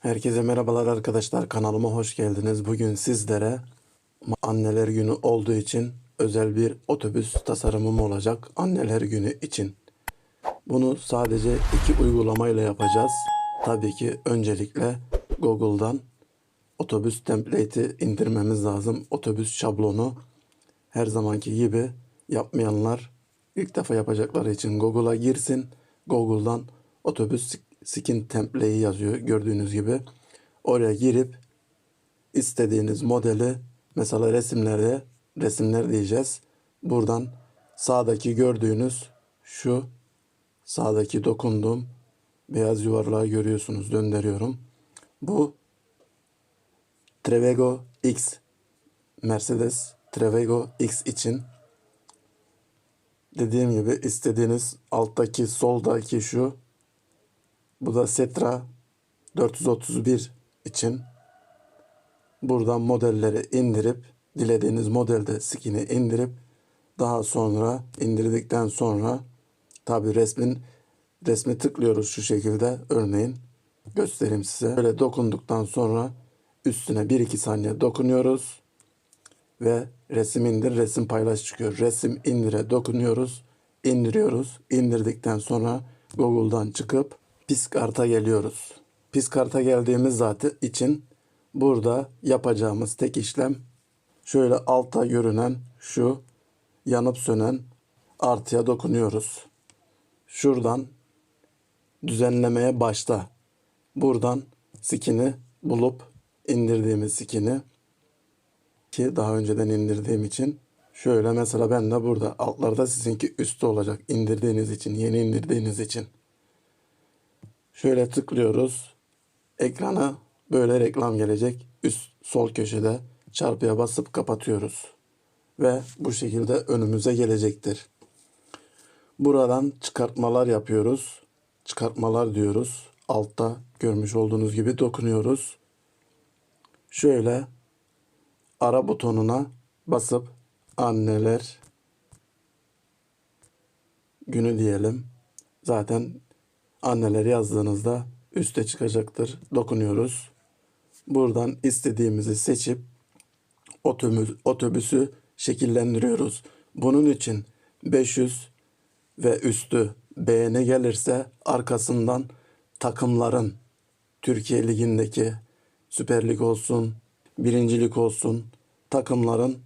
Herkese merhabalar arkadaşlar kanalıma hoş geldiniz. Bugün sizlere anneler günü olduğu için özel bir otobüs tasarımım olacak anneler günü için. Bunu sadece iki uygulamayla yapacağız. Tabii ki öncelikle Google'dan otobüs template'i indirmemiz lazım. Otobüs şablonu her zamanki gibi yapmayanlar ilk defa yapacakları için Google'a girsin. Google'dan otobüs skin template'i yazıyor gördüğünüz gibi. Oraya girip istediğiniz modeli mesela resimlerde resimler diyeceğiz. Buradan sağdaki gördüğünüz şu sağdaki dokunduğum beyaz yuvarlağı görüyorsunuz döndürüyorum. Bu Trevego X Mercedes Trevego X için dediğim gibi istediğiniz alttaki soldaki şu bu da Setra 431 için buradan modelleri indirip dilediğiniz modelde skin'i indirip daha sonra indirdikten sonra tabi resmin resmi tıklıyoruz şu şekilde örneğin göstereyim size. Böyle dokunduktan sonra üstüne 1-2 saniye dokunuyoruz ve resim indir resim paylaş çıkıyor. Resim indire dokunuyoruz indiriyoruz. İndirdikten sonra Google'dan çıkıp Piskart'a geliyoruz. Piskart'a geldiğimiz zaten için burada yapacağımız tek işlem şöyle altta görünen şu yanıp sönen artıya dokunuyoruz. Şuradan düzenlemeye başla. Buradan skin'i bulup indirdiğimiz skin'i ki daha önceden indirdiğim için şöyle mesela ben de burada altlarda sizinki üstte olacak indirdiğiniz için yeni indirdiğiniz için. Şöyle tıklıyoruz. Ekrana böyle reklam gelecek. Üst sol köşede çarpıya basıp kapatıyoruz. Ve bu şekilde önümüze gelecektir. Buradan çıkartmalar yapıyoruz. Çıkartmalar diyoruz. Altta görmüş olduğunuz gibi dokunuyoruz. Şöyle ara butonuna basıp anneler günü diyelim. Zaten anneleri yazdığınızda üste çıkacaktır. Dokunuyoruz. Buradan istediğimizi seçip otobüs, otobüsü şekillendiriyoruz. Bunun için 500 ve üstü beğeni gelirse arkasından takımların Türkiye Ligi'ndeki Süper Lig olsun, birincilik olsun takımların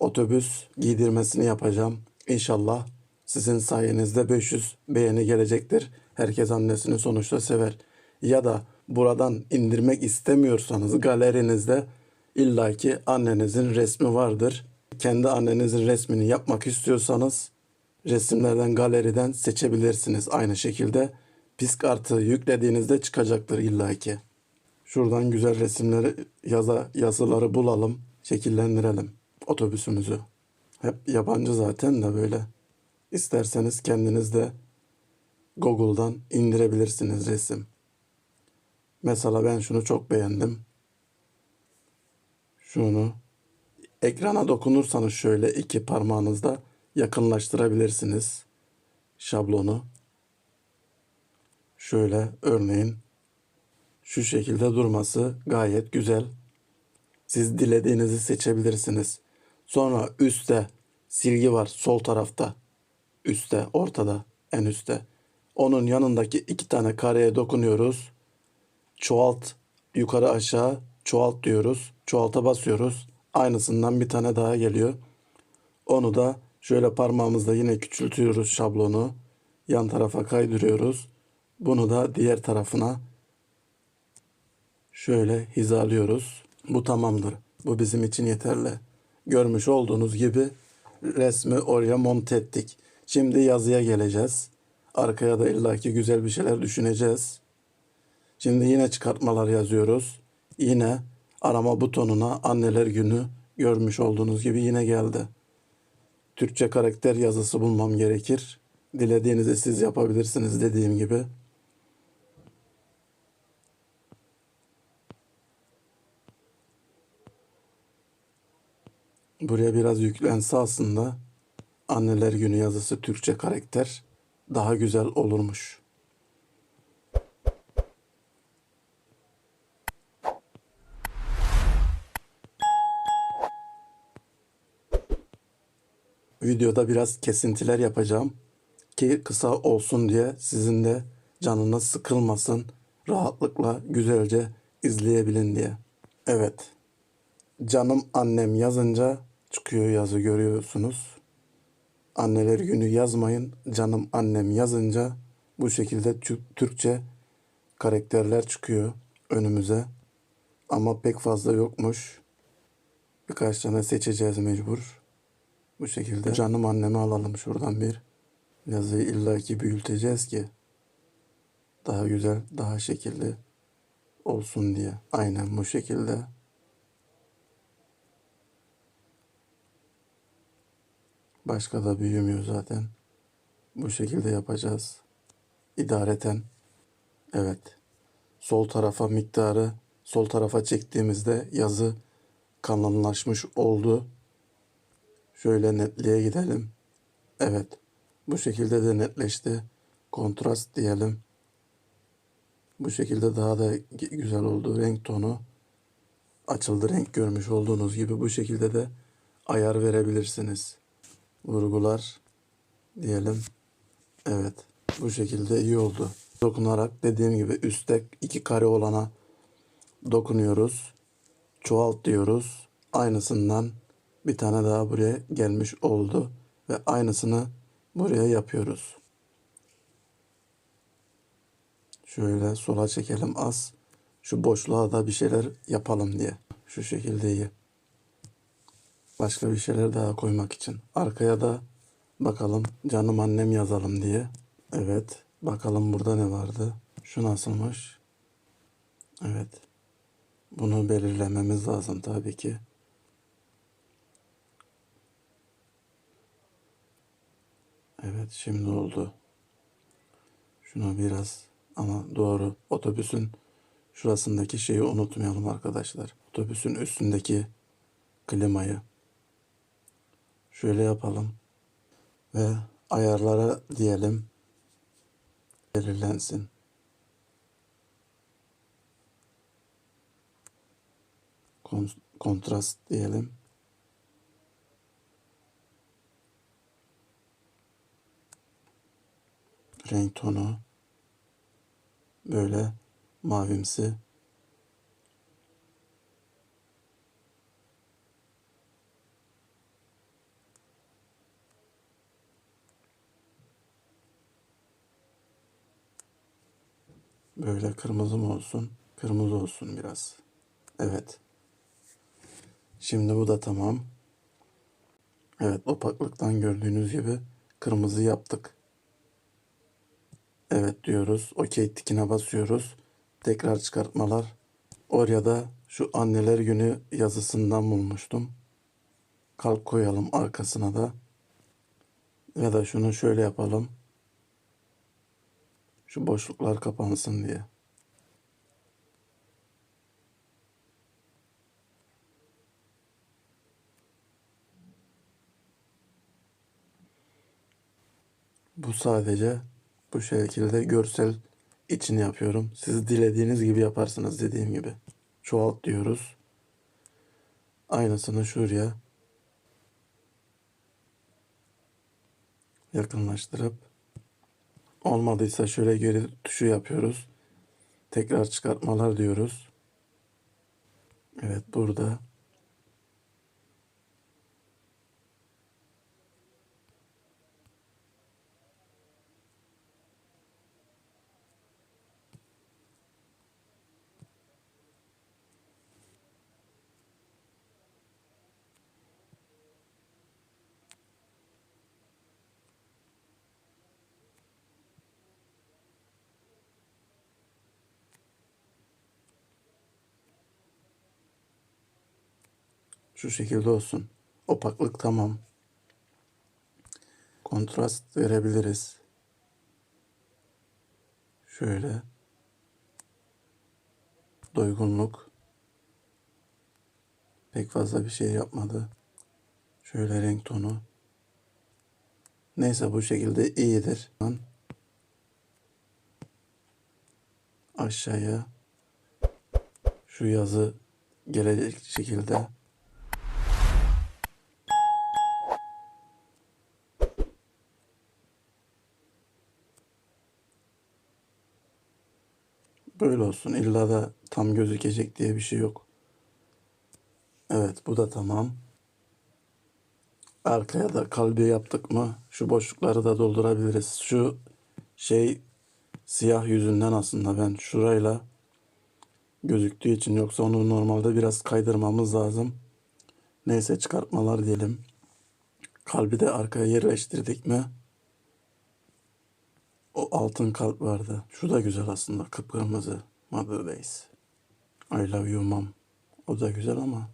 otobüs giydirmesini yapacağım. İnşallah sizin sayenizde 500 beğeni gelecektir. Herkes annesini sonuçta sever. Ya da buradan indirmek istemiyorsanız galerinizde illaki annenizin resmi vardır. Kendi annenizin resmini yapmak istiyorsanız resimlerden galeriden seçebilirsiniz. Aynı şekilde Piskart'ı yüklediğinizde çıkacaktır illaki. Şuradan güzel resimleri, yaza, yazıları bulalım, şekillendirelim otobüsümüzü. Hep yabancı zaten de böyle. İsterseniz kendiniz de Google'dan indirebilirsiniz resim. Mesela ben şunu çok beğendim. Şunu ekrana dokunursanız şöyle iki parmağınızda yakınlaştırabilirsiniz şablonu. Şöyle örneğin şu şekilde durması gayet güzel. Siz dilediğinizi seçebilirsiniz. Sonra üstte silgi var sol tarafta. Üstte, ortada, en üstte. Onun yanındaki iki tane kareye dokunuyoruz. Çoğalt, yukarı aşağı çoğalt diyoruz. Çoğalta basıyoruz. Aynısından bir tane daha geliyor. Onu da şöyle parmağımızla yine küçültüyoruz şablonu. Yan tarafa kaydırıyoruz. Bunu da diğer tarafına şöyle hizalıyoruz. Bu tamamdır. Bu bizim için yeterli. Görmüş olduğunuz gibi resmi oraya monte ettik. Şimdi yazıya geleceğiz. Arkaya da illaki güzel bir şeyler düşüneceğiz. Şimdi yine çıkartmalar yazıyoruz. Yine arama butonuna anneler günü görmüş olduğunuz gibi yine geldi. Türkçe karakter yazısı bulmam gerekir. Dilediğinizi siz yapabilirsiniz dediğim gibi. Buraya biraz yüklense aslında anneler günü yazısı Türkçe karakter daha güzel olurmuş. Videoda biraz kesintiler yapacağım ki kısa olsun diye sizin de canınız sıkılmasın, rahatlıkla güzelce izleyebilin diye. Evet. Canım annem yazınca çıkıyor yazı görüyorsunuz. Anneler günü yazmayın. Canım annem yazınca bu şekilde Tü- Türkçe karakterler çıkıyor önümüze. Ama pek fazla yokmuş. Birkaç tane seçeceğiz mecbur. Bu şekilde canım annemi alalım şuradan bir. Yazıyı illaki büyüteceğiz ki daha güzel, daha şekilli olsun diye. Aynen bu şekilde. Başka da büyümüyor zaten. Bu şekilde yapacağız. İdareten. Evet. Sol tarafa miktarı sol tarafa çektiğimizde yazı kalınlaşmış oldu. Şöyle netliğe gidelim. Evet. Bu şekilde de netleşti. Kontrast diyelim. Bu şekilde daha da güzel oldu. Renk tonu açıldı. Renk görmüş olduğunuz gibi bu şekilde de ayar verebilirsiniz. Vurgular diyelim. Evet. Bu şekilde iyi oldu. Dokunarak dediğim gibi üstte iki kare olana dokunuyoruz. Çoğalt diyoruz. Aynısından bir tane daha buraya gelmiş oldu. Ve aynısını buraya yapıyoruz. Şöyle sola çekelim az. Şu boşluğa da bir şeyler yapalım diye. Şu şekilde iyi. Başka bir şeyler daha koymak için. Arkaya da bakalım canım annem yazalım diye. Evet. Bakalım burada ne vardı. Şu nasılmış? Evet. Bunu belirlememiz lazım tabii ki. Evet şimdi oldu. Şunu biraz ama doğru. Otobüsün şurasındaki şeyi unutmayalım arkadaşlar. Otobüsün üstündeki klimayı. Şöyle yapalım. Ve ayarlara diyelim. Belirlensin. Kon- kontrast diyelim. Renk tonu böyle mavimsi. Böyle kırmızı mı olsun? Kırmızı olsun biraz. Evet. Şimdi bu da tamam. Evet opaklıktan gördüğünüz gibi kırmızı yaptık. Evet diyoruz. Okey tikine basıyoruz. Tekrar çıkartmalar. Oraya da şu anneler günü yazısından bulmuştum. Kalp koyalım arkasına da. Ya da şunu şöyle yapalım. Şu boşluklar kapansın diye. Bu sadece bu şekilde görsel için yapıyorum. Siz dilediğiniz gibi yaparsınız dediğim gibi. Çoğalt diyoruz. Aynısını şuraya yakınlaştırıp olmadıysa şöyle geri tuşu yapıyoruz. Tekrar çıkartmalar diyoruz. Evet burada Şu şekilde olsun. Opaklık tamam. Kontrast verebiliriz. Şöyle. Doygunluk. Pek fazla bir şey yapmadı. Şöyle renk tonu. Neyse bu şekilde iyidir. Aşağıya şu yazı gelecek şekilde Böyle olsun. İlla da tam gözükecek diye bir şey yok. Evet bu da tamam. Arkaya da kalbi yaptık mı şu boşlukları da doldurabiliriz. Şu şey siyah yüzünden aslında ben şurayla gözüktüğü için yoksa onu normalde biraz kaydırmamız lazım. Neyse çıkartmalar diyelim. Kalbi de arkaya yerleştirdik mi? O altın kalp vardı. Şu da güzel aslında. Kıpkırmızı. Mother Days. I love you mom. O da güzel ama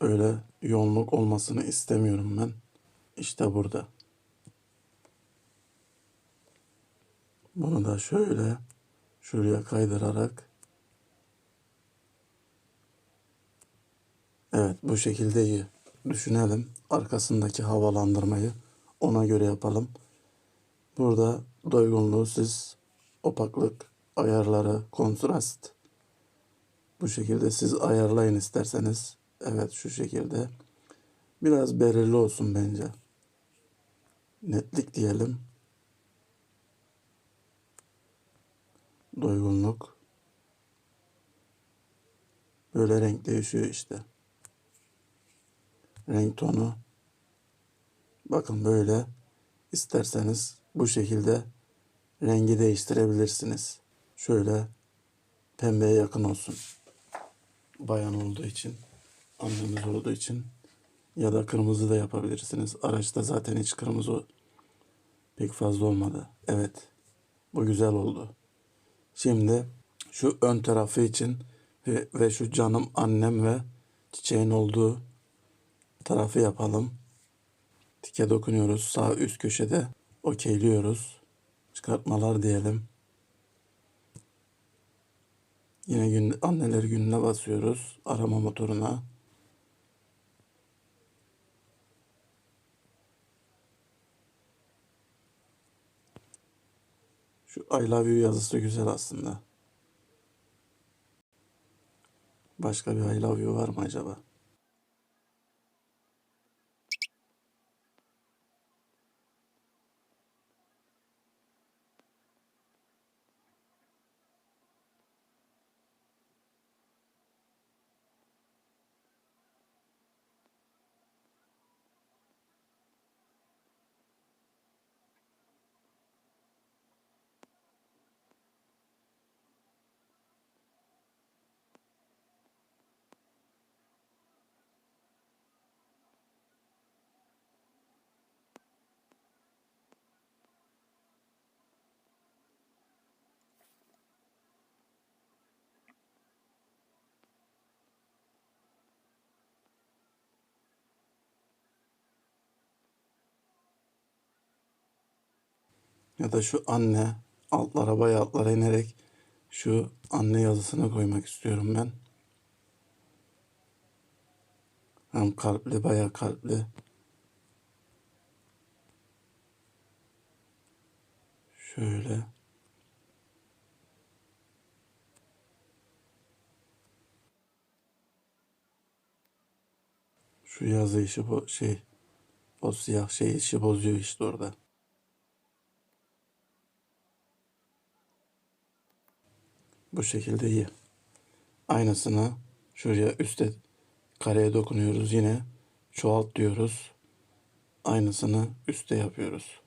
öyle yoğunluk olmasını istemiyorum ben. İşte burada. Bunu da şöyle şuraya kaydırarak Evet bu şekilde iyi. Düşünelim. Arkasındaki havalandırmayı ona göre yapalım. Burada doygunluğu siz opaklık ayarları, kontrast bu şekilde siz ayarlayın isterseniz. Evet şu şekilde. Biraz belirli olsun bence. Netlik diyelim. Doygunluk. Böyle renk değişiyor işte. Renk tonu. Bakın böyle isterseniz bu şekilde rengi değiştirebilirsiniz. Şöyle pembeye yakın olsun. Bayan olduğu için, annemiz olduğu için ya da kırmızı da yapabilirsiniz. Araçta zaten hiç kırmızı pek fazla olmadı. Evet. Bu güzel oldu. Şimdi şu ön tarafı için ve, ve şu canım annem ve çiçeğin olduğu tarafı yapalım. Tike dokunuyoruz. Sağ üst köşede okeyliyoruz. Çıkartmalar diyelim. Yine gün, anneler gününe basıyoruz. Arama motoruna. Şu I love you yazısı güzel aslında. Başka bir I love you var mı acaba? Ya da şu anne altlara bayağı altlara inerek şu anne yazısını koymak istiyorum ben. Hem kalpli bayağı kalpli. Şöyle. Şu yazı işi bu şey o siyah şey işi bozuyor işte orada. Bu şekilde iyi. Aynısını şuraya üstte kareye dokunuyoruz yine. Çoğalt diyoruz. Aynısını üstte yapıyoruz.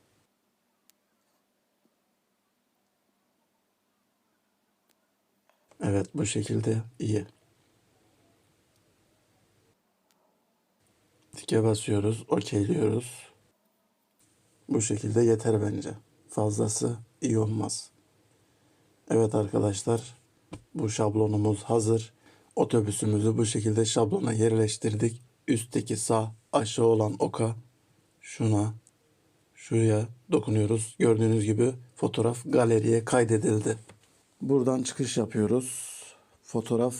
Evet bu şekilde iyi. Tike basıyoruz, okeyliyoruz. Bu şekilde yeter bence. Fazlası iyi olmaz. Evet arkadaşlar, bu şablonumuz hazır. Otobüsümüzü bu şekilde şablona yerleştirdik. Üstteki sağ aşağı olan oka şuna şuraya dokunuyoruz. Gördüğünüz gibi fotoğraf galeriye kaydedildi. Buradan çıkış yapıyoruz. Fotoğraf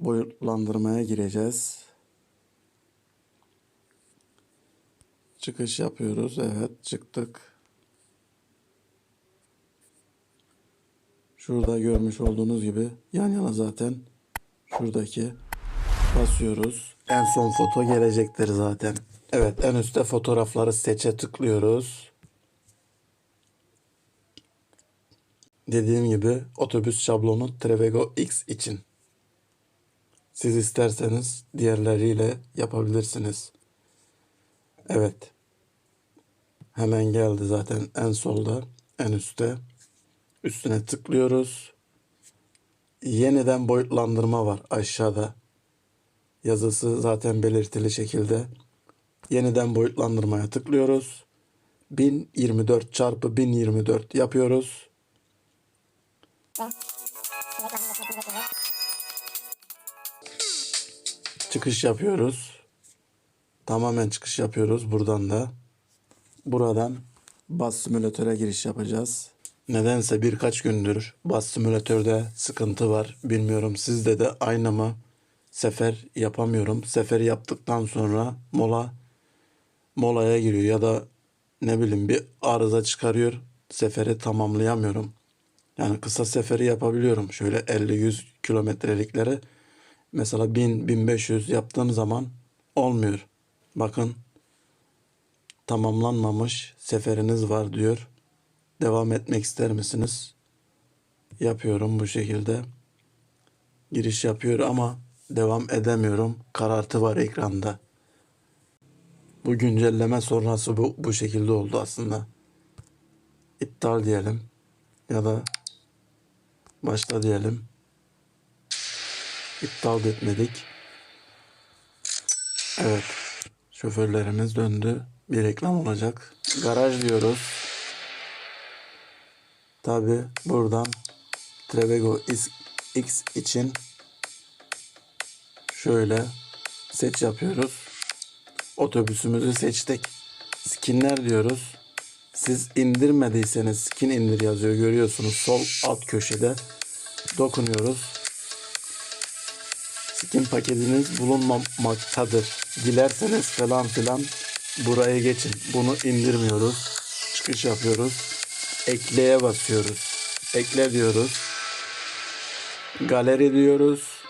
boyutlandırmaya gireceğiz. Çıkış yapıyoruz. Evet çıktık. Şurada görmüş olduğunuz gibi yan yana zaten şuradaki basıyoruz. En son foto gelecektir zaten. Evet en üstte fotoğrafları seçe tıklıyoruz. dediğim gibi otobüs şablonu Trevego X için. Siz isterseniz diğerleriyle yapabilirsiniz. Evet. Hemen geldi zaten en solda, en üstte. Üstüne tıklıyoruz. Yeniden boyutlandırma var aşağıda. Yazısı zaten belirtili şekilde. Yeniden boyutlandırmaya tıklıyoruz. 1024 çarpı 1024 yapıyoruz. Çıkış yapıyoruz. Tamamen çıkış yapıyoruz buradan da. Buradan bas simülatöre giriş yapacağız. Nedense birkaç gündür bas simülatörde sıkıntı var. Bilmiyorum sizde de aynı mı? Sefer yapamıyorum. Seferi yaptıktan sonra mola molaya giriyor ya da ne bileyim bir arıza çıkarıyor. Seferi tamamlayamıyorum. Yani kısa seferi yapabiliyorum. Şöyle 50-100 kilometrelikleri. Mesela 1000-1500 yaptığım zaman olmuyor. Bakın tamamlanmamış seferiniz var diyor. Devam etmek ister misiniz? Yapıyorum bu şekilde. Giriş yapıyor ama devam edemiyorum. Karartı var ekranda. Bu güncelleme sonrası bu, bu şekilde oldu aslında. İptal diyelim. Ya da başla diyelim. İptal etmedik. Evet. Şoförlerimiz döndü. Bir reklam olacak. Garaj diyoruz. Tabi buradan Trevego X, için şöyle seç yapıyoruz. Otobüsümüzü seçtik. Skinler diyoruz. Siz indirmediyseniz skin indir yazıyor görüyorsunuz sol alt köşede. Dokunuyoruz. Skin paketiniz bulunmamaktadır. Dilerseniz falan filan buraya geçin. Bunu indirmiyoruz. Çıkış yapıyoruz. Ekleye basıyoruz. Ekle diyoruz. Galeri diyoruz.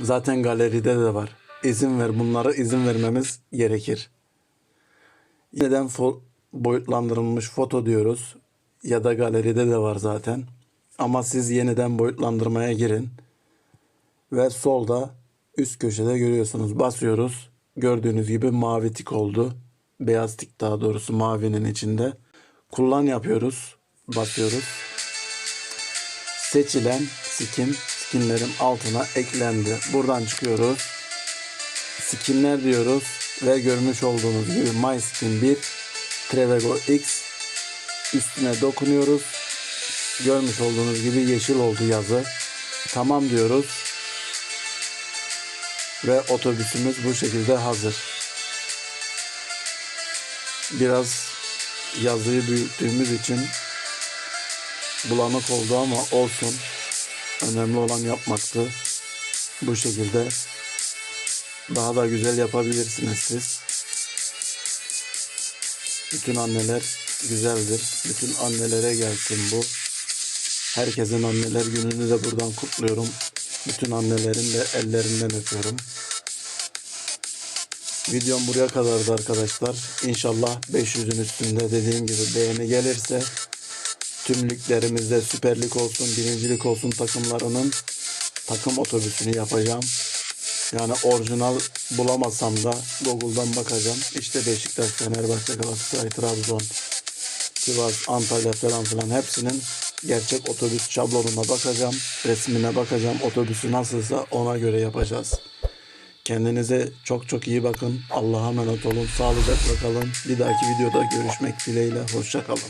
Zaten galeride de var. İzin ver. Bunlara izin vermemiz gerekir. Fo- boyutlandırılmış foto diyoruz. Ya da galeride de var zaten. Ama siz yeniden boyutlandırmaya girin. Ve solda üst köşede görüyorsunuz. Basıyoruz. Gördüğünüz gibi mavi tik oldu. Beyaz tik daha doğrusu mavinin içinde. Kullan yapıyoruz. Basıyoruz. Seçilen skin skinlerin altına eklendi. Buradan çıkıyoruz. Skinler diyoruz ve görmüş olduğunuz gibi My Skin 1 Trevego X üstüne dokunuyoruz. Görmüş olduğunuz gibi yeşil oldu yazı. Tamam diyoruz. Ve otobüsümüz bu şekilde hazır. Biraz yazıyı büyüttüğümüz için bulanık oldu ama olsun. Önemli olan yapmaktı. Bu şekilde daha da güzel yapabilirsiniz siz. Bütün anneler güzeldir. Bütün annelere gelsin bu. Herkesin anneler gününü de buradan kutluyorum. Bütün annelerin de ellerinden öpüyorum. Videom buraya kadardı arkadaşlar. İnşallah 500'ün üstünde dediğim gibi beğeni gelirse tüm liglerimizde Süper Lig olsun, birincilik olsun takımlarının takım otobüsünü yapacağım. Yani orijinal bulamasam da Google'dan bakacağım. İşte Beşiktaş, Fenerbahçe, Galatasaray, Trabzon, Sivas, Antalya falan filan hepsinin gerçek otobüs şablonuna bakacağım. Resmine bakacağım. Otobüsü nasılsa ona göre yapacağız. Kendinize çok çok iyi bakın. Allah'a emanet olun. Sağlıcakla kalın. Bir dahaki videoda görüşmek dileğiyle. Hoşça kalın.